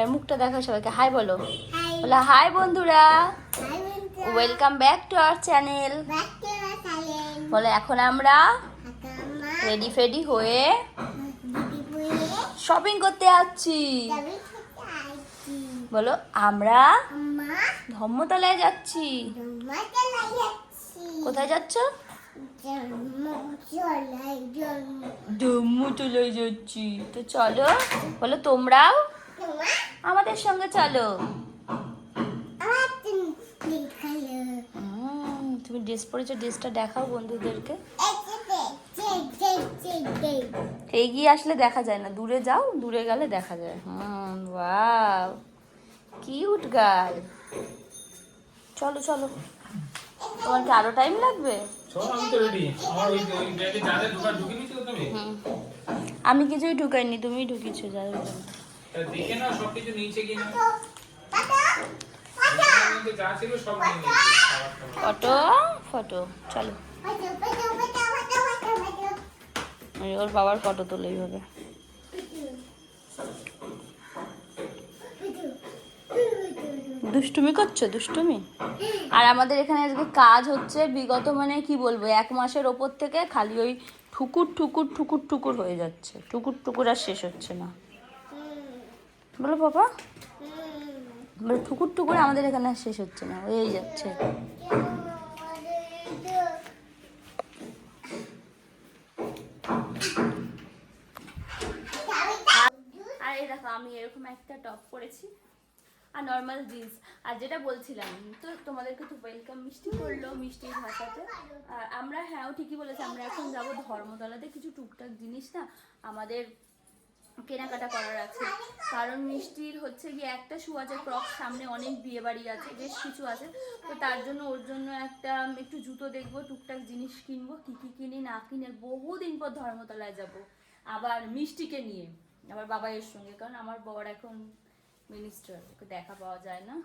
এর মুখটা দেখো সবাইকে। হাই বলো। বলো হাই বন্ধুরা। Welcome back to our channel বলো এখন আমরা রেডি ফেডি হয়ে শপিং করতে যাচ্ছি। বলো আমরা ধর্মতলায় যাচ্ছি। কোথায় যাচ্ছ। ধর্মতলায় যাচ্ছি। তো চলো বলো তোমরাও আমাদের সঙ্গে চলো। তুমি ড্রেস পরেছো ড্রেসটা দেখাও বন্ধুদেরকে। এগিয়ে আসলে দেখা যায় না দূরে যাও দূরে গেলে দেখা যায়। হুম ওয়াও কিউট গার্ল চলো চলো। তোমার কি আরও টাইম লাগবে? আমি তুমি। কিছুই ঢুকাইনি তুমিই ঢুকিয়েছো। তা দেখে না সব কিছু নিচে কিনা যা ছিল সব নিয়ে নিয়েছি টাবার। ফটো ফটো চলো। ওর বাবার ফটো তোলেই হবে দুষ্টুমি করছ? দুষ্টুমি? আর আমাদের এখানে আজকে কাজ হচ্ছে বিগত মানে কি বলব এক মাসের ওপর থেকে খালি ওই ঠুকুর ঠুকুর ঠুকুর ঠুকুর হয়ে যাচ্ছে। ঠুকুর ঠুকুর আর শেষ হচ্ছে না। বলো বাবা। বলো ঠুকুর ঠুকুর আমাদের এখানে শেষ হচ্ছে না, হয়েই যাচ্ছে। আর এই দেখো, আমি এরকম একটা টপ পরেছি। আর নর্মাল জিন্স আর যেটা বলছিলাম, তো তোমাদেরকে তো ওয়েলকাম মিষ্টি করল মিষ্টির ভাষাতে। আর আমরা হ্যাঁ ঠিকই বলেছি, আমরা এখন যাব ধর্মতলাতে। কিছু টুকটাক জিনিস না আমাদের কেনাকাটা করার আছে। কারণ মিষ্টির হচ্ছে গিয়ে একটা শু আছে ক্রক সামনে অনেক বিয়ে বাড়ি আছে, বেশ কিছু আছে। তো তার জন্য ওর জন্য একটা একটু জুতো দেখব, টুকটাক জিনিস কিনবো, কী কী কিনি, না কিনে বহুদিন পর ধর্মতলায় যাব। আবার মিষ্টিকে নিয়ে আবার বাবাইয়ের সঙ্গে, কারণ আমার বর এখন মিনিস্টার ওকে দেখা পাওয়া যায় না।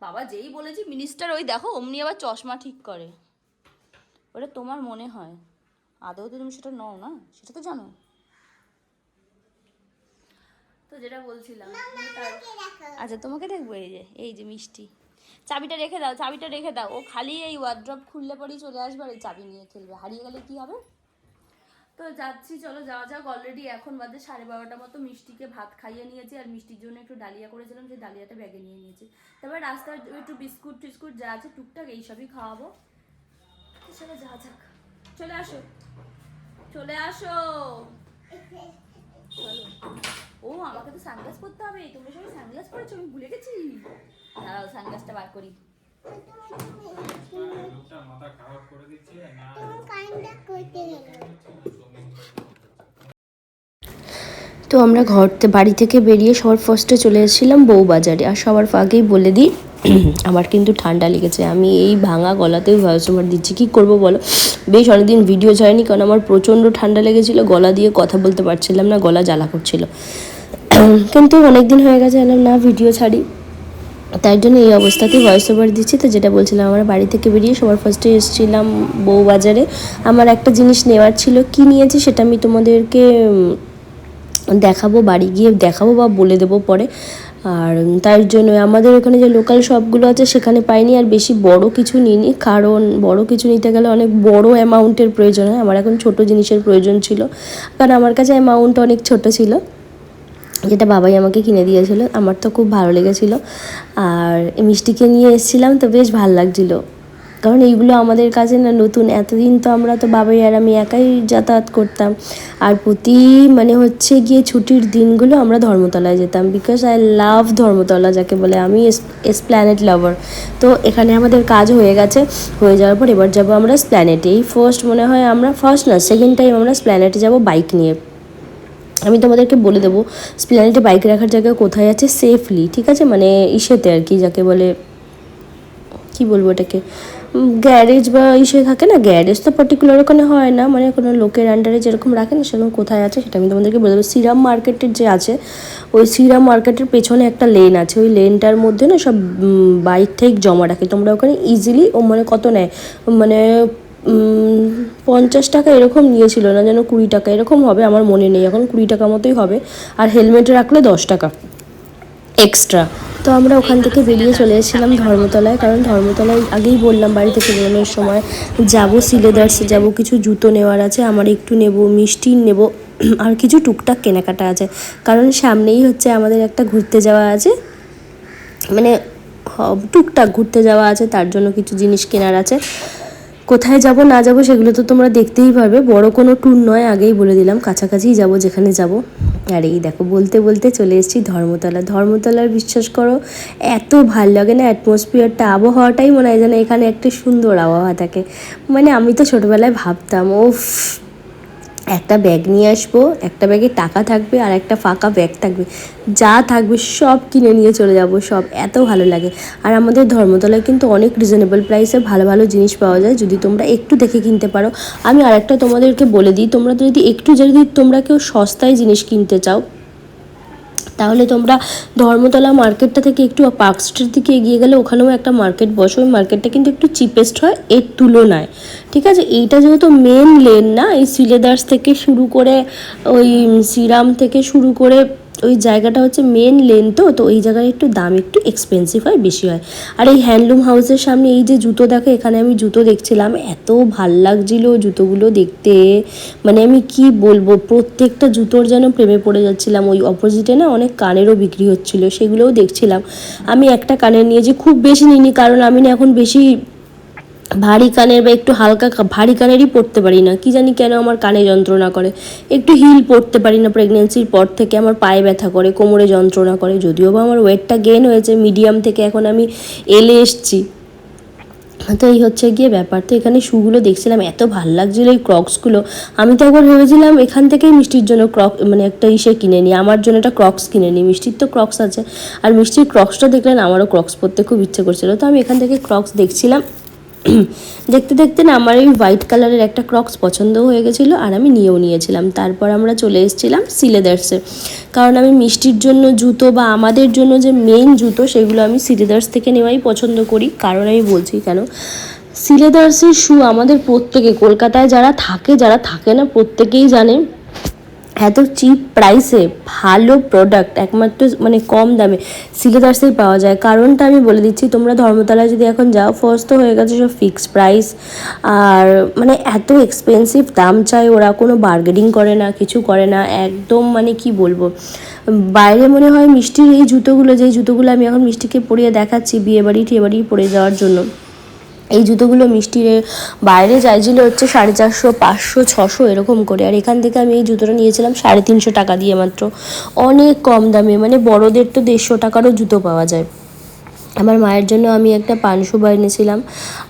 বাবা যেই বলেছি মিনিস্টার ওই দেখো, অমনি আবার চশমা ঠিক করে। ওটা তোমার মনে হয়? আদৌ তো তুমি সেটা নও না? সেটা তো জানো। তো যেটা বলছিলাম আচ্ছা তোমাকে দেখব এই যে এই যে মিষ্টি। চাবিটা রেখে দাও চাবিটা রেখে দাও। ও খালি এই ওয়ার্ড্রপ খুললে পরেই চলে আসবে আর এই চাবি নিয়ে খেলবে। হারিয়ে গেলে কি হবে? তো যাচ্ছি চলো যাওয়া যাক। অলরেডি এখন বাদে সাড়ে বারোটা মতো। মিষ্টিকে ভাত খাইয়ে নিয়েছি আর মিষ্টির জন্য একটু ডালিয়া করেছিলাম সেই ডালিয়াটা ব্যাগে নিয়ে নিয়েছি। তারপর রাস্তার একটু বিস্কুট টিস্কুট যা আছে টুকটাক এইসবই খাওয়াবো। চলো যাওয়া যাক। চলে আসো। চলে আসো। চলো। ও আমাকে তো সানগ্লাস পরতে হবে তোমরা সবাই সানগ্লাস পরেছো আমি ভুলে গেছি। দাঁড়াও সানগ্লাসটা বার করি। মাথা খারাপ করে দিচ্ছে না তো আমরা ঘর বাড়ি থেকে বেরিয়ে সবার ফার্স্টে চলে এসেছিলাম বউবাজারে। আর সবার আগেই বলে দিই আমার কিন্তু ঠান্ডা লেগেছে। আমি এই ভাঙা গলাতেও ভয়েস ওভার দিচ্ছি। কী করব বলো? বেশ অনেকদিন ভিডিও ছাড়িনি কারণ আমার প্রচণ্ড ঠান্ডা লেগেছিলো। গলা দিয়ে কথা বলতে পারছিলাম না গলা জ্বালা করছিল। কিন্তু অনেক দিন হয়ে গেছে না ভিডিও ছাড়ি। তাই জন্য এই অবস্থাতেই ভয়েস ওভার দিচ্ছি। তো যেটা বলছিলাম, আমরা বাড়ি থেকে বেরিয়ে সবার ফার্স্টে এসেছিলাম বউবাজারে। আমার একটা জিনিস নেওয়ার ছিল, কি নিয়েছি সেটা আমি তোমাদেরকে দেখাবো, বাড়ি গিয়ে দেখাবো বা বলে দেবো পরে। আর তার জন্য আমাদের এখানে যে লোকাল শপগুলো আছে, সেখানে পাইনি, আর বেশি বড় কিছু নিইনি। কারণ বড় কিছু নিতে গেলে অনেক বড় অ্যামাউন্টের প্রয়োজন হয়। আমার এখন ছোট জিনিসের প্রয়োজন ছিল। কারণ আমার কাছে অ্যামাউন্ট অনেক ছোট ছিল। যেটা বাবাই আমাকে কিনে দিয়েছিল, আমার তো খুব ভালো লেগেছিল। আর মিষ্টিকে নিয়ে এসেছিলাম তো বেশ ভালো লাগছিল। কারণ এইগুলো আমাদের কাছে না নতুন, এতদিন তো আমরা তো বাবাই আর আমি একাই যাতায়াত করতাম। আর প্রতি মানে হচ্ছে গিয়ে ছুটির দিনগুলো আমরা ধর্মতলায় যেতাম। বিকজ আই লাভ ধর্মতলা যাকে বলে, আমি এসপ্ল্যানেট লাভার তো এখানে আমাদের কাজ হয়ে গেছে, হয়ে যাওয়ার পর এবার যাব আমরা স্প্ল্যানেটে এই ফার্স্ট মনে হয় আমরা ফার্স্ট না সেকেন্ড টাইম আমরা স্প্ল্যানেটে যাব বাইক নিয়ে। আমি তোমাদেরকে বলে দেবো স্প্ল্যানেটে বাইক রাখার জায়গা কোথায় আছে? সেফলি ঠিক আছে? মানে ইসেতে আর কি, যাকে বলে, কি বলব এটাকে? গ্যারেজ বা ইসে থাকে না? গ্যারেজ তো পার্টিকুলার ওখানে হয় না। মানে কোনো লোকের আন্ডারে যেরকম রাখে না, সেরকম কোথায় আছে সেটা আমি তোমাদেরকে বলে দেবো। সিরাম মার্কেটের যে আছে, ওই সিরাম মার্কেটের পেছনে একটা লেন আছে। ওই লেনটার মধ্যে না সব বাইক টাইক জমা রাখে। তোমরা ওখানে ইজিলি ও মানে কত নেয়? মানে পঞ্চাশ টাকা এরকম নিয়েছিল না যেন কুড়ি টাকা, এরকম হবে আমার মনে নেই, এখন কুড়ি টাকা মতোই হবে। আর হেলমেট রাখলে দশ টাকা এক্সট্রা তো আমরা ওখান থেকে বেরিয়ে চলে এসেছিলাম ধর্মতলায়, কারণ ধর্মতলায় আগেই বললাম বাড়ি থেকে বেরোনোর সময়, যাব সিলেদার্সে, যাব কিছু জুতো নেওয়ার আছে, আমার একটু নেব, মিষ্টি নেব, আর কিছু টুকটাক কেনাকাটা আছে। কারণ সামনেই হচ্ছে আমাদের একটা ঘুরতে যাওয়া আছে মানে টুকটাক ঘুরতে যাওয়া আছে, তার জন্য কিছু জিনিস কেনার আছে। কোথায় যাব, না যাব সেগুলো তো তোমরা দেখতেই পারবে। বড় কোনো ট্যুর নয়, আগেই বলে দিলাম কাছাকাছিই যাব, যেখানে যাব। আর এই দেখো, বলতে বলতে চলে এসেছি ধর্মতলা। ধর্মতলার বিশ্বাস করো, এত ভালো লাগে না অ্যাটমসফিয়ারটা আবহাওয়াটাই মনে হয় যেন এখানে একটা সুন্দর আবহাওয়া থাকে। মানে আমি তো ছোটোবেলায় ভাবতাম ও একটা ব্যাগ নিয়ে আসব, একটা ব্যাগে টাকা থাকবে আর একটা ফাঁকা ব্যাগ থাকবে। যা থাকবে সব কিনে নিয়ে চলে যাব, সব এত ভালো লাগে। আর আমাদের ধর্মতলায় কিন্তু অনেক রিজনেবল প্রাইসে ভালো ভালো জিনিস পাওয়া যায়, যদি তোমরা একটু দেখে কিনতে পারো। আমি আরেকটা তোমাদেরকে বলে দিই, তোমরা যদি একটু যদি তোমরা কেউ সস্তায় জিনিস কিনতে চাও তাহলে তোমরা ধর্মতলা মার্কেটটা থেকে একটু পার্ক স্ট্রিট দিকে এগিয়ে গেলে ওখানেও একটা মার্কেট বসে। ওই মার্কেটটা কিন্তু একটু চিপেস্ট হয় এর তুলনায়। ঠিক আছে? এইটা যেহেতু মেন লেন না, এই সিলেদার্স থেকে শুরু করে, ওই সিরাম থেকে শুরু করে ওই জায়গাটা হচ্ছে মেন লেন তো তো ওই জায়গায় একটু দাম একটু এক্সপেন্সিভ হয়, বেশি হয়। আর এই হ্যান্ডলুম হাউসের সামনে এই যে জুতো দেখো, এখানে আমি জুতো দেখছিলাম, এত ভালো লাগছিল জুতোগুলো দেখতে। মানে আমি কি বলব, প্রত্যেকটা জুতোর যেন প্রেমে পড়ে যাচ্ছিলাম। ওই অপোজিটে না অনেক কানেরও বিক্রি হচ্ছিল, সেগুলোও দেখছিলাম। আমি একটা কানের নিয়ে যে খুব বেশি নিইনি, কারণ আমি না এখন বেশি ভারী কানের বা একটু হালকা ভারী কানেরই পরতে পারি না। কি জানি কেন আমার কানে যন্ত্রণা করে। একটু হিল পরতে পারি না প্রেগনেন্সির পর থেকে, আমার পায়ে ব্যথা করে, কোমরে যন্ত্রণা করে। যদিও বা আমার ওয়েটটা গেন হয়েছে মিডিয়াম থেকে এখন আমি এলে এসছি। তো এই হচ্ছে গিয়ে ব্যাপার। তো এখানে শুগুলো দেখছিলাম, এত ভালো লাগছিল এই ক্রক্সগুলো আমি তো একবার ভেবেছিলাম এখান থেকেই মিষ্টির জন্য ক্রক মানে একটা ইসে কিনে নিই। আমার জন্য একটা ক্রক্স কিনে নিই। মিষ্টির তো ক্রক্স আছে। আর মিষ্টির ক্রক্সটা দেখলেন, আমারও ক্রক্স পরতে খুব ইচ্ছে করছিল। তো আমি এখান থেকে ক্রক্স দেখছিলাম। দেখতে দেখতে না আমার এই হোয়াইট কালারের একটা ক্রক্স পছন্দ হয়ে গেছিল আর আমি নিয়েও নিয়েছিলাম। তারপর আমরা চলে এসেছিলাম সিলেদার্সে কারণ আমি মিষ্টির জন্য জুতো বা আমাদের জন্য যে মেইন জুতো সেগুলো আমি সিলেদার্স থেকে নেওয়াই পছন্দ করি। কারণ আমি বলছি কেন? সিলেদার্সের শু আমাদের প্রত্যেকে, কলকাতায় যারা থাকে যারা থাকে না, প্রত্যেকেই জানে এত চিপ প্রাইসে ভালো প্রোডাক্ট একমাত্র মানে কম দামে সিলেদার্সেই পাওয়া যায়। কারণটা আমি বলে দিচ্ছি, তোমরা ধর্মতলায় যদি এখন যাও ফার্স্ট তো হয়ে গেছে সব ফিক্সড প্রাইস আর মানে এত এক্সপেন্সিভ দাম চায় ওরা, কোনো বার্গেনিং করে না, কিছু করে না, একদম মানে কি বলব? বাইরে মনে হয় মিষ্টির এই জুতোগুলো, যেই জুতোগুলো আমি এখন মিষ্টিকে পরিয়ে দেখাচ্ছি বিয়ে বাড়ি টিয়ে বাড়ি পরে যাওয়ার জন্য। এই জুতোগুলো মিষ্টির বাইরে চাইছিল হচ্ছে সাড়ে চারশো, পাঁচশো, ছশো এরকম করে। আর এখান থেকে আমি এই জুতোটা নিয়েছিলাম সাড়ে তিনশো টাকা দিয়ে মাত্র। অনেক কম দামে মানে বড়দের তো দেড়শো টাকারও জুতো পাওয়া যায়। আমার মায়ের জন্য আমি একটা পান পানশু এনেছিলাম।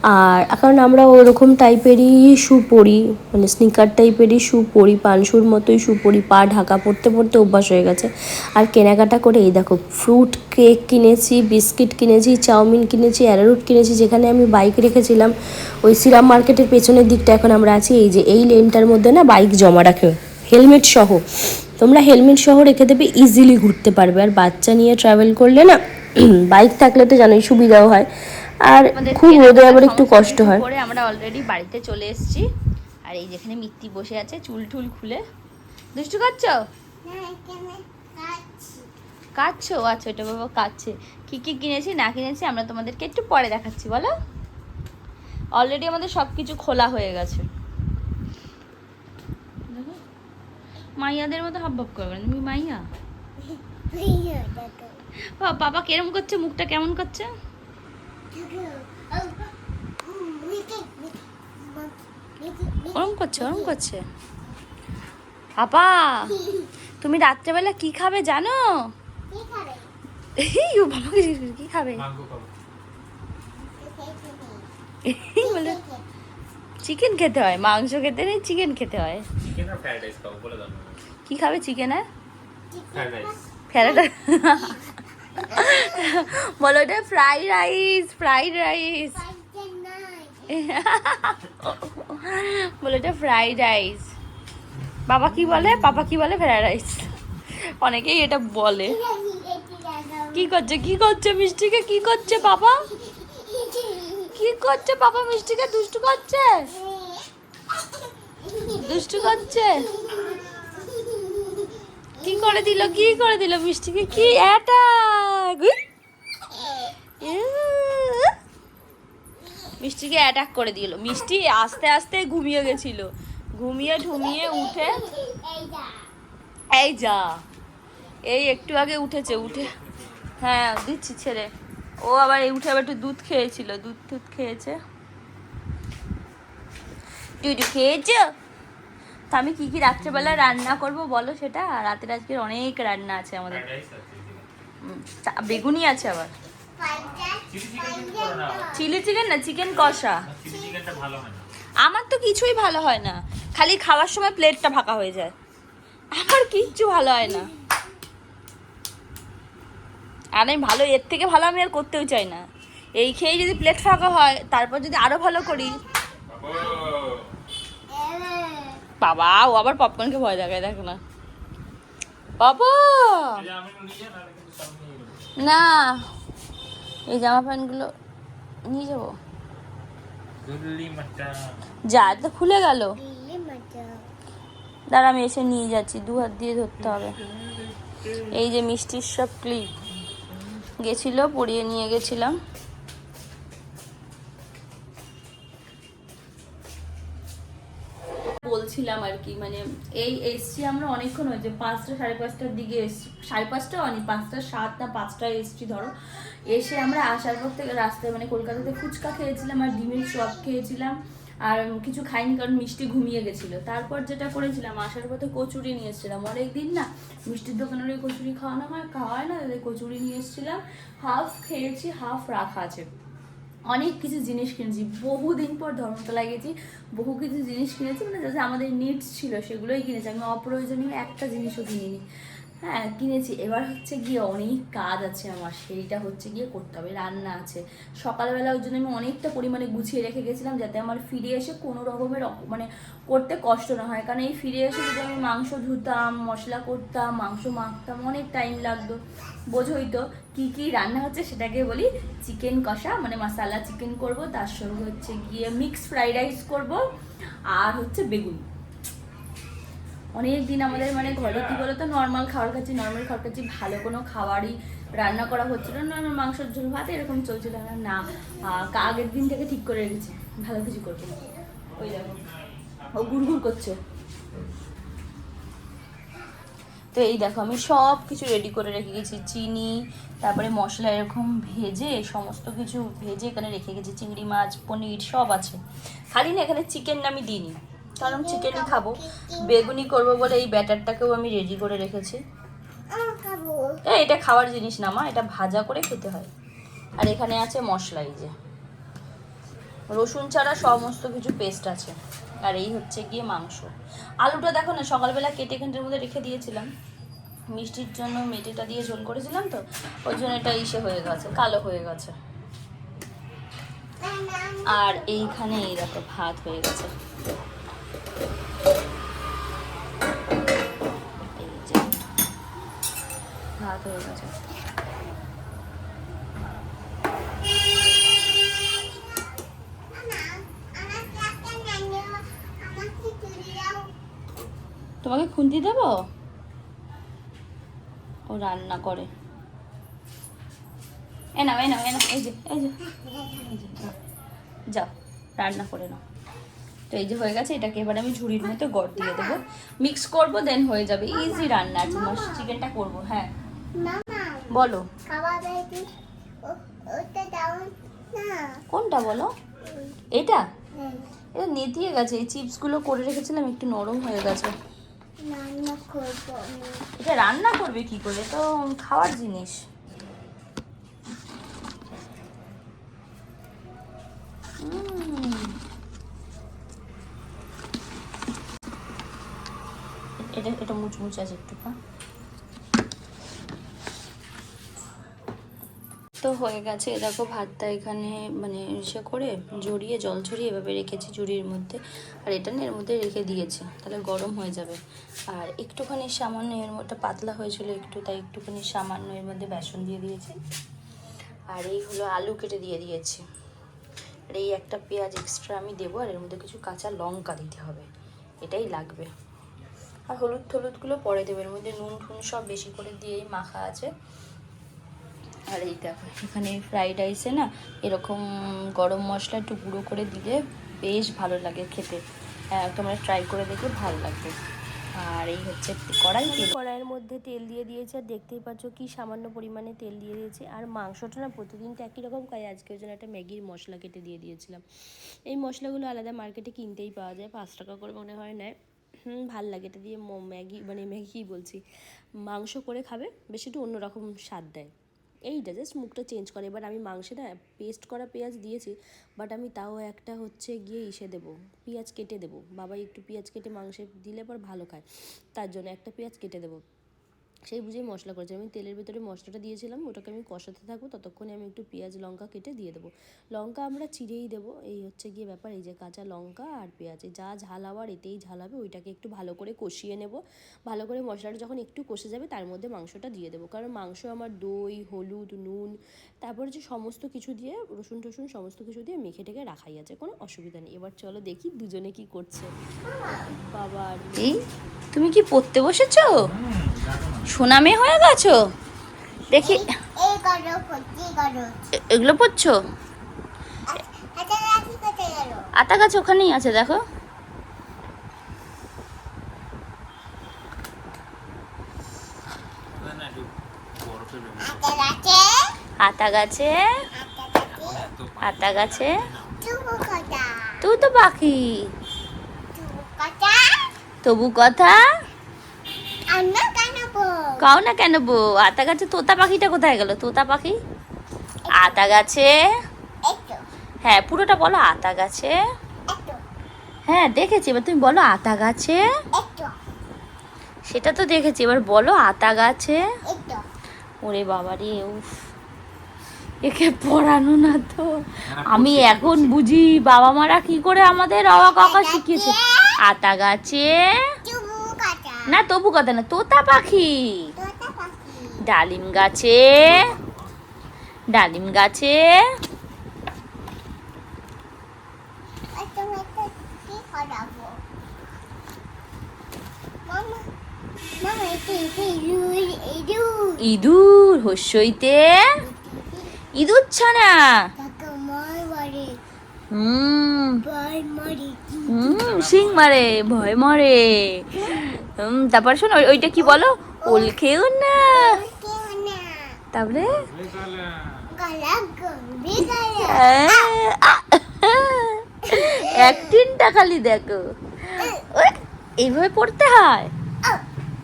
আর, কারণ আমরা ওরকম টাইপেরই শু পরি মানে স্নিকার টাইপেরই শু পরি পানশুর মতোই শু পরি, পা ঢাকা পড়তে পড়তে অভ্যাস হয়ে গেছে। আর কেনাকাটা করে এই দেখো ফ্রুট কেক কিনেছি বিস্কিট কিনেছি, চাউমিন কিনেছি অ্যারারুট কিনেছি, যেখানে আমি বাইক রেখেছিলাম। ওই সিরাম মার্কেটের পেছনের দিকটা এখন আমরা আছি, এই যে এই লেনটার মধ্যে না বাইক জমা রাখে। হেলমেট সহ। তোমরা হেলমেট সহ রেখে দেবে ইজিলি ঘুরতে পারবে। আর বাচ্চা নিয়ে ট্রাভেল করলে না বাইক থাকলে তো জানোই সুবিধাও হয়। আর আমাদের খুব রোদে আবার একটু কষ্ট হয়। করে আমরা অলরেডি বাড়িতে চলে এসেছি। আর এই যেখানে মিত্তি বসে আছে চুল টুল খুলে। দুষ্টু কাচ্ছ? কাচ্ছো? আচ্ছা ওটা বাবা কাচ্ছে। কি কি কিনেছি না কিনেছি আমরা তোমাদেরকে একটু পরে দেখাচ্ছি বলো। অলরেডি আমাদের সব কিছু খোলা হয়ে গেছে। মাইয়াদের মতো হাব ভাব করবে না। তুমি মাইয়া? বাবা কেরম করছে মুখটা কেমন করছে? ওরম করছে ওরম করছে। পাপা তুমি রাত্রেবেলা কি খাবে জানো? কি খাবে? বলে চিকেন খেতে হয় মাংস খেতে নেই চিকেন খেতে হয়। কি খাবে চিকেন আর ফ্রাইড রাইস। ফ্রাইড বলো ওটা ফ্রাইড রাইস ফ্রাইড রাইস। বলে ওটা ফ্রাইড রাইস। বাবা কি বলে? পাপা কি বলে? Fried rice. অনেকেই এটা বলে। কি করছে? কি করছে মিষ্টিকে? কি করছে বাবা কি করছে পাপা মিষ্টিকে? দুষ্টু করছে? দুষ্টু করছে? কি করে দিল? কি করে দিল মিষ্টিকে? কি? এটা! মিষ্টিকে অ্যাটাক করে দিল। মিষ্টি আস্তে আস্তে ঘুমিয়ে গেছিল। ঘুমিয়ে ঠুমিয়ে উঠে এই যা। এই একটু আগে উঠেছে উঠে হ্যাঁ দিচ্ছি ছেড়ে। ও আবার এই উঠে আবার একটু দুধ খেয়েছিল দুধ টুধ খেয়েছে। তুই টুটু খেয়েছো? তা আমি কী কী রাত্রেবেলা রান্না করব বলো সেটা? রাতের আজকের অনেক রান্না আছে আমাদের। বেগুনি আছে আবার। চিলি চিকেন না চিকেন কষা? আমার তো কিছুই ভালো হয় না। খালি খাওয়ার সময় প্লেটটা ফাঁকা হয়ে যায়। আমার কিচ্ছু ভালো হয় না। আর আমি ভালো এর থেকে ভালো আমি আর করতেও চাই না। এই খেয়ে যদি প্লেট ফাঁকা হয় তারপর যদি আরও ভালো করি। বাবা ও আবার পপকর্নকে ভয় দেখায় দেখো না। বাবা। না। এই জামা প্যান্টগুলো নিয়ে যাব। যা তো খুলে গেল। দাঁড়া আমি এসে নিয়ে যাচ্ছি দু হাত দিয়ে ধরতে হবে। এই যে মিষ্টির সব ক্লিপ। গেছিল পড়িয়ে নিয়ে গেছিলাম। বলছিলাম আর কি মানে এই এসছি আমরা অনেকক্ষণ হয়েছে, পাঁচটা সাড়ে পাঁচটার দিকে এসছি। সাড়ে পাঁচটা অনেক পাঁচটা সাত না পাঁচটায় এসছি ধরো। এসে আমরা আসার পর থেকে রাস্তায় মানে কলকাতাতে ফুচকা খেয়েছিলাম আর ডিমের চপ খেয়েছিলাম। আর কিছু খাইনি কারণ মিষ্টি ঘুমিয়ে গেছিল। তারপর যেটা করেছিলাম, আসার পথে কচুরি নিয়ে এসেছিলাম। অনেক দিন না মিষ্টির দোকানের ওই কচুরি খাওয়ানো হয় খাওয়া হয় না তাদের কচুরি নিয়ে এসেছিলাম। হাফ খেয়েছি, হাফ রাখা আছে। অনেক কিছু জিনিস কিনেছি। বহুদিন পর ধর্মতলায় গেছি, বহু কিছু জিনিস কিনেছি মানে যাতে আমাদের নিডস ছিল সেগুলোই কিনেছি। আমি অপ্রয়োজনীয় একটা জিনিসও কিনিনি। হ্যাঁ কিনেছি। এবার হচ্ছে গিয়ে অনেক কাজ আছে আমার। সেইটা হচ্ছে গিয়ে করতে হবে, রান্না আছে। সকালবেলা ওই জন্য আমি অনেকটা পরিমাণে গুছিয়ে রেখে গেছিলাম যাতে আমার ফিরে এসে কোনো রকমের মানে করতে কষ্ট না হয়। কারণ এই ফিরে এসে যদি আমি মাংস ধুতাম, মশলা করতাম, মাংস মাখতাম, অনেক টাইম লাগতো। বোঝোই তো কী কী রান্না হচ্ছে সেটাকে বলি চিকেন কষা মানে মশালা চিকেন করব, তার সঙ্গে হচ্ছে গিয়ে মিক্স ফ্রাইড রাইস করব, আর হচ্ছে বেগুন। অনেক দিন আমাদের মানে ঘরে কি বলতো নর্মাল খাওয়ার খাচ্ছি নর্মাল খাবার খাচ্ছি, ভালো কোনো খাবারই রান্না করা হচ্ছিল না নর্মাল মাংসের ঝোল, ভাত, এরকম চলছিল। না না আগের দিন থেকে ঠিক করে রেখেছি, ভালো কিছু করব ওই দেখো, ও গুড়গুড় করছে। তো এই দেখো, আমি সব কিছু রেডি করে রেখে গেছি, চিনি, তারপরে মশলা এরকম ভেজে, সমস্ত কিছু ভেজে এখানে রেখে গেছি, চিংড়ি মাছ, পনির, সব আছে। খালি না এখানে চিকেন আমি দিইনি। কারণ চিকেনই খাব। বেগুনি করব বলে এই ব্যাটারটাকেও আমি রেডি করে রেখেছি। এটা খাওয়ার জিনিস না মা, এটা ভাজা করে খেতে হয়। আর এখানে আছে মশলা যে। রসুন ছাড়া সমস্ত কিছু পেস্ট আছে। আর এই হচ্ছে গিয়ে মাংস। আলুটা দেখো না, সকালবেলা কেটে কেটের মধ্যে রেখে দিয়েছিলাম। মিষ্টির জন্য মেটেটা দিয়ে ঝোল করেছিলাম তো, ওই জন্য এটা ইসে হয়ে গেছে, কালো হয়ে গেছে। আর এইখানে এই দেখো, ভাত হয়ে গেছে এই যে ভাত হয়ে গেছে। তোমাকে খুন্তি দেব? ও রান্না করে। এ নাও এ নাও এ নাও, এই যে এই যে। যাও। রান্না করে নাও। তো এই যে হয়ে গেছে, এটাকে এবার আমি ঝুড়ির মধ্যে গড় দিয়ে দেবো। মিক্স করব দেন হয়ে যাবে। ইজি রান্না আছে চিকেনটা করব হ্যাঁ। বলো। কোনটা বলো? এটা? এটা নেতিয়ে গেছে। এই চিপসগুলো করে রেখেছিলাম একটু নরম হয়ে গেছে। এটা রান্না করবে কি করে? তো খাওয়ার জিনিস। এটা এটা মুচমুচে আছে একটু তো হয়ে গেছে। এ দেখো ভাতটা এখানে মানে ইসে করে জড়িয়ে, জল ঝরিয়ে এভাবে রেখেছি ঝুড়ির মধ্যে। আর এটা এর মধ্যে রেখে দিয়েছে, তাহলে গরম হয়ে যাবে। আর একটুখানি সামান্য এর মধ্যে পাতলা হয়েছিল একটু, তাই একটুখানি সামান্য এর মধ্যে বেসন দিয়ে দিয়েছি। আর এই হলো আলু কেটে দিয়ে দিয়েছি। আর এই একটা পেঁয়াজ এক্সট্রা আমি দেবো, আর এর মধ্যে কিছু কাঁচা লঙ্কা দিতে হবে। এটাই লাগবে। আর হলুদ টলুদগুলো পরে দেবে, এর মধ্যে নুন ঠুন সব বেশি করে দিয়েই মাখা আছে। আর এই দেখো এখানে ফ্রাইড রাইসে না এরকম গরম মশলা একটু গুঁড়ো করে দিলে বেশ ভালো লাগে খেতে। হ্যাঁ, তোমরা ট্রাই করে দেখে ভালো লাগবে। আর এই হচ্ছে কড়াই তেল। কড়াইয়ের মধ্যে তেল দিয়ে দিয়েছে আর দেখতেই পাচ্ছ কি সামান্য পরিমাণে তেল দিয়ে দিয়েছে। আর মাংসটা না প্রতিদিন তো একই রকম খাই। আজকে ওই জন্য একটা ম্যাগির মশলা কেটে দিয়ে দিয়েছিলাম। এই মশলাগুলো আলাদা মার্কেটে কিনতেই পাওয়া যায় পাঁচ টাকা করে মনে হয় নেয় হুম ভালো লাগে এটা দিয়ে ম্যাগি মানে ম্যাগি বলছি। মাংস করে খাবে বেশি একটু অন্যরকম স্বাদ দেয়। এইটা জাস্ট মুখটা চেঞ্জ করে। এবার আমি মাংসে না পেস্ট করা পেঁয়াজ দিয়েছি বাট আমি তাও একটা হচ্ছে গিয়ে ইসে দেবো, পেঁয়াজ কেটে দেবো। বাবা একটু পেঁয়াজ কেটে মাংসে দিলে পর ভালো খায়, তার জন্য একটা পেঁয়াজ কেটে দেবো। সেই বুঝেই মশলা করেছি। আমি তেলের ভেতরে মশলাটা দিয়েছিলাম, ওটাকে আমি কষাতে থাকব, ততক্ষণে আমি একটু পেঁয়াজ লঙ্কা কেটে দিয়ে দেবো। লঙ্কা আমরা চিড়েই দেবো, এই হচ্ছে গিয়ে ব্যাপার, এই যে কাঁচা লঙ্কা আর পেঁয়াজ যা ঝাল আবার এতেই ঝাল হবে, ওইটাকে একটু ভালো করে কষিয়ে নেব। ভালো করে মশলাটা যখন একটু কষে যাবে, তার মধ্যে মাংসটা দিয়ে দেবো। কারণ মাংস আমার দই, হলুদ, নুন তারপরে যে সমস্ত কিছু দিয়ে রসুন টসুন সমস্ত কিছু দিয়ে মেখে টেকে রাখাই আছে কোনো অসুবিধা নেই এবার চলো দেখি দুজনে কি করছে বাবা এই তুমি কি পড়তে বসেছো সোনা মেয়ে হয়ে গেছো দেখি এগুলো পড়ছো আচ্ছা আতা গাছ ওখানেই আছে দেখো না, না, একটু বরফের ব্যবস্থা। আচ্ছা রাখে আতা গাছে? আতা গাছে? তুই তো পাখি। তবু কথা? কাও না কেন বো আতা গাছে তোতা পাখিটা কোথায় গেল? তোতা পাখি? আতা গাছে? হ্যাঁ পুরোটা বলো আতা গাছে। হ্যাঁ দেখেছি। এবার তুমি বলো আতা গাছে। সেটা তো দেখেছি। এবার বলো আতা গাছে। ওরে বাবা রে উফ। একে পড়ানো না তো। আমি এখন বুঝি বাবা মারা কি করে আমাদের অবাক আঁকা শিখিয়েছে। আতা গাছে? না তবু কথা না তোতা পাখি। ডালিম গাছে? ডালিম গাছে? ইঁদুর হস্যইতে? ইঁদুর ছানা হুম হুম সিং মারে ভয় মরে হুম তারপর শোনো ওইটা কি বলো ওল খেও না তারপরে গম্ভীর খালি দেখো এইভাবে পড়তে হয়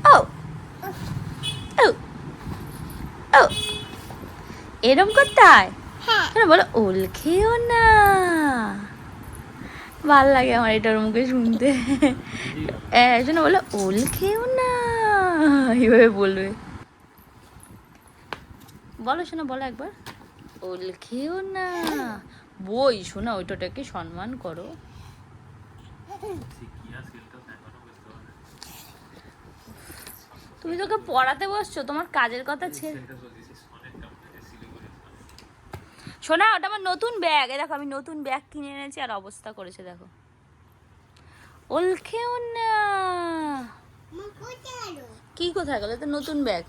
ও ও ও এরম করতে হয়। হ্যাঁ বলো ওল খেও না। ভালো লাগে আমার এটার মুখে শুনতে। হ্যাঁ শোনো বলো ওল খেও না। এইভাবে বলবে। বলো শোনো বলো একবার। ওল খেও না। বই শোনা ওইটাকে সম্মান করো। তুমি তোকে পড়াতে বসছো তোমার কাজের কথা ছেড়ে সেটা বলছিস, অনেকটা মনে হয় শিলিগুড়ি। শোনা ওটা আমার নতুন ব্যাগ। এই দেখো, আমি নতুন ব্যাগ কিনে এনেছি আর অবস্থা করেছে, দেখো। না। কি কোথায় গেল? তো নতুন ব্যাগ।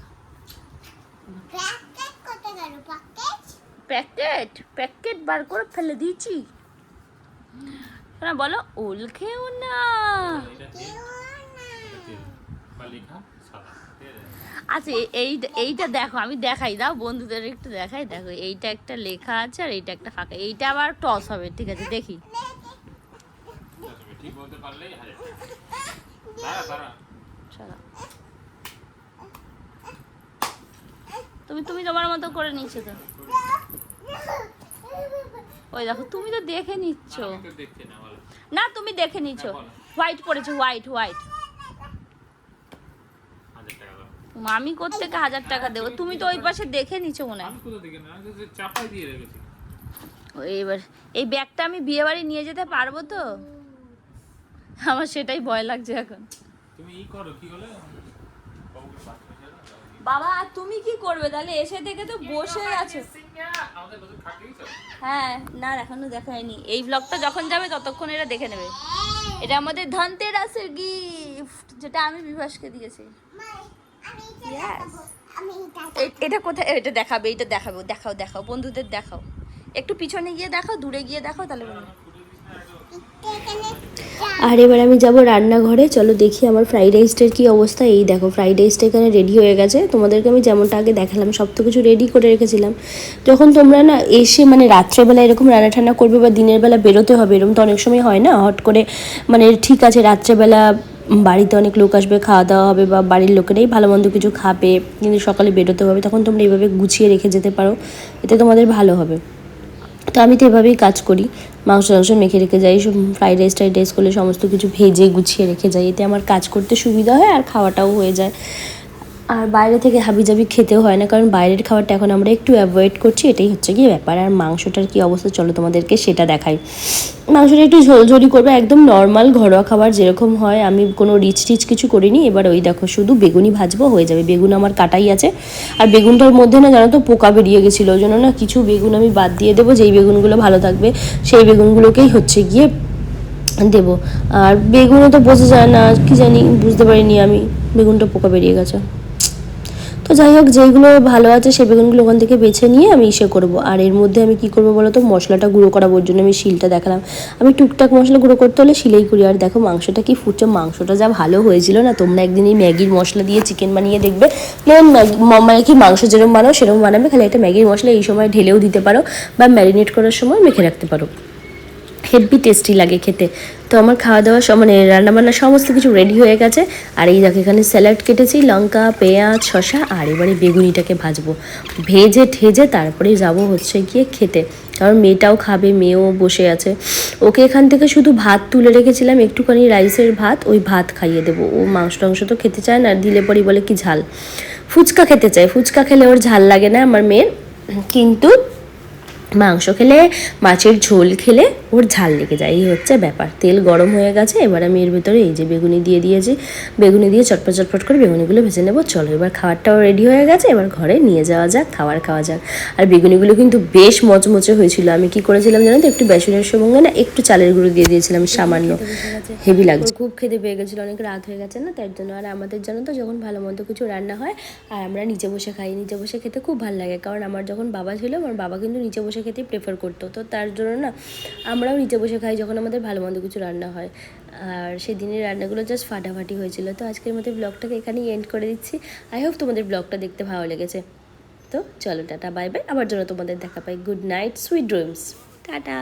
প্যাকেট? প্যাকেট বার করে ফেলে দিয়েছি। বলো, ওল খেও না এটা কেউ না তেল বা লেখা সাদা ঠিক আছে? আচ্ছা এ- এইটা দেখো আমি দেখাই দাও বন্ধুদের একটু দেখাই। দেখো এইটা একটা লেখা আছে আর এইটা একটা ফাঁকা। এইটা আবার টস হবে ঠিক আছে দেখি। তুমি তুমি তুমি তোমার মতো করে নিচ্ছ তো। ওই দেখো তুমি তো দেখে নিচ্ছ। না, তুমি দেখে নিচ্ছ। হ্যাঁ, হোয়াইট পড়েছে হোয়াইট হোয়াইট হাজার টাকা দাও। আমি কোত্থেকে হাজার টাকা দেবো? তুমি তো ওই পাশে দেখে নিচ্ছ মনে হয়। চাপাই দিয়ে রেখেছি। এবার এই ব্যাগটা আমি বিয়ে বাড়ি নিয়ে যেতে পারব তো? আমার সেটাই ভয় লাগছে এখন। তুমি ই করো কি বলে। বাবা তুমি কি করবে? তাহলে এসে থেকে তো বসে আছো। হ্যাঁ না এখনও দেখায়নি এই ব্লগটা যখন যাবে ততক্ষণ এটা দেখে নেবে। এটা আমাদের ধনতেরাসের গিফট যেটা আমি বিভাসকে দিয়েছি। এটা কোথায়? এটা দেখাবে এটা দেখাবে দেখাও দেখাও বন্ধুদের দেখাও। একটু পিছনে গিয়ে দেখাও দূরে গিয়ে দেখাও তাহলে আর এবার আমি যাব রান্নাঘরে। চলো দেখি আমার ফ্রাইড রাইসটার কী অবস্থা। এই দেখো ফ্রাইড রাইসটা এখানে রেডি হয়ে গেছে। তোমাদেরকে আমি যেমনটা আগে দেখালাম সব তো কিছু রেডি করে রেখেছিলাম। যখন তোমরা না এসে মানে রাত্রেবেলা এরকম রান্না ঠান্না করবে বা দিনের বেলা বেরোতে হবে এরকম তো অনেক সময় হয় না? হট করে মানে ঠিক আছে রাত্রেবেলা বাড়িতে অনেক লোক আসবে খাওয়া দাওয়া হবে বা বাড়ির লোকেরাই ভালো মন্দ কিছু খাবে, কিন্তু সকালে বেরোতে হবে, তখন তোমরা এইভাবে গুছিয়ে রেখে যেতে পারো, এতে তোমাদের ভালো হবে। তো আমি তো এভাবেই কাজ করি, মাংস টাংস মেখে রেখে যাই, সব ফ্রাইড রাইস টাইড রাইস করলে সমস্ত কিছু ভেজে গুছিয়ে রেখে যাই, এতে আমার কাজ করতে সুবিধা হয় আর খাওয়াটাও হয়ে যায়। আর বাইরে থেকে হাবিজাবি খেতেও হয় না, কারণ বাইরের খাবারটা এখন আমরা একটু অ্যাভয়েড করছি, এটাই হচ্ছে কি ব্যাপার। আর মাংসটার কি অবস্থা চলো তোমাদেরকে সেটা দেখাই। মাংসটা একটু ঝোলঝোলি করবে, একদম নর্মাল ঘরোয়া খাবার যেরকম হয়, আমি কোনো রিচ টিচ কিছু করিনি, এবার ওই দেখো শুধু বেগুনি ভাজবো, হয়ে যাবে। বেগুন আমার কাটাই আছে। আর বেগুনটার মধ্যে না জানো তো পোকা বেরিয়ে গেছিল, ওই জন্য না কিছু বেগুন আমি বাদ দিয়ে দেবো, যেই বেগুনগুলো ভালো থাকবে, সেই বেগুনগুলোকেই হচ্ছে গিয়ে দেব। আর বেগুনও তো বোঝা যায় না, কি জানি, বুঝতে পারিনি আমি, বেগুনটা পোকা বেরিয়ে গেছে। তো যাই হোক, যেইগুলো ভালো আছে সে বেগুনগুলো ওখান থেকে বেছে নিয়ে আমি ইসে করব। আর এর মধ্যে আমি কি করব বলো তো, মশলাটা গুঁড়ো করাবার জন্য আমি শিলটা দেখালাম। আমি টুকটাক মশলা গুঁড়ো করতে হলে শিলেই করি। আর দেখো, মাংসটা কি ফুটছে, মাংসটা যা ভালো হয়েছিল না, তোমরা একদিন এই ম্যাগির মশলা দিয়ে চিকেন বানিয়ে দেখবে। প্লেন ম্যাগি মানে কি মাংস যেরকম বানাও সেরকম বানাবে। খালি একটা ম্যাগির মশলা এই সময় ঢেলেও দিতে পারো বা ম্যারিনেট করার সময় মেখে রাখতে পারো। হেভি টেস্টি লাগে খেতে। তো আমার খাওয়া দাওয়া সব মানে রান্নাবান্না সমস্ত কিছু রেডি হয়ে গেছে। আর এই দেখো, এখানে স্যালাড কেটেছি, লঙ্কা, পেঁয়াজ, শসা, আর এবারে বেগুনিটাকে ভাজবো। ভেজে ঠেজে তারপরে যাব হচ্ছে গিয়ে খেতে। কারণ মেয়েটাও খাবে, মেয়েও বসে আছে। ওকে এখান থেকে শুধু ভাত তুলে রেখেছিলাম, একটুখানি রাইসের ভাত, ওই ভাত খাইয়ে দেবো। ও মাংস টাংস তো খেতে চায় না, দিলে পরে বলে কি ঝাল। ফুচকা খেতে চায়, ফুচকা খেলে ওর ঝাল লাগে না আমার মেয়ের। কিন্তু মাংস খেলে, মাছের ঝোল খেলে ওর ঝাল লেগে যায়। এই হচ্ছে ব্যাপার। তেল গরম হয়ে গেছে, এবার আমি এর ভেতরে এই যে বেগুনি দিয়ে দিয়েছি। বেগুনি দিয়ে চটপট চটপট করে বেগুনিগুলো ভেজে নেব। চলো, এবার খাবারটাও রেডি হয়ে গেছে, এবার ঘরে নিয়ে যাওয়া যাক, খাবার খাওয়া যাক। আর বেগুনিগুলো কিন্তু বেশ মচমচে হয়েছিল। আমি কি করেছিলাম জানো তো, একটু বেসনের সঙ্গে না একটু চালের গুঁড়ো দিয়ে দিয়েছিলাম সামান্য। হেভি লাগছে। খুব খেতে পেয়ে গেছিল, অনেক রাত হয়ে গেছে না তার জন্য। আর আমাদের জন্য তো, যখন ভালো মন্দ কিছু রান্না হয়, আর আমরা নিচে বসে খাই, নিচে বসে খেতে খুব ভালো লাগে। কারণ আমার যখন বাবা ছিল, আমার বাবা কিন্তু নিচে বসে খেতেই প্রেফার করতো। তো তার জন্য না আমরাও নিচে বসে খাই যখন আমাদের ভালো মন্দ কিছু রান্না হয়। আর সেদিনের রান্নাগুলো জাস্ট ফাটাফাটি হয়েছিল। তো আজকের মধ্যে ব্লগটাকে এখানেই এন্ড করে দিচ্ছি। আই হোপ তোমাদের ব্লগটা দেখতে ভালো লেগেছে। তো চলো টাটা বাই বাই আবার জন্য তোমাদের দেখা পাই। Good night sweet dreams tata.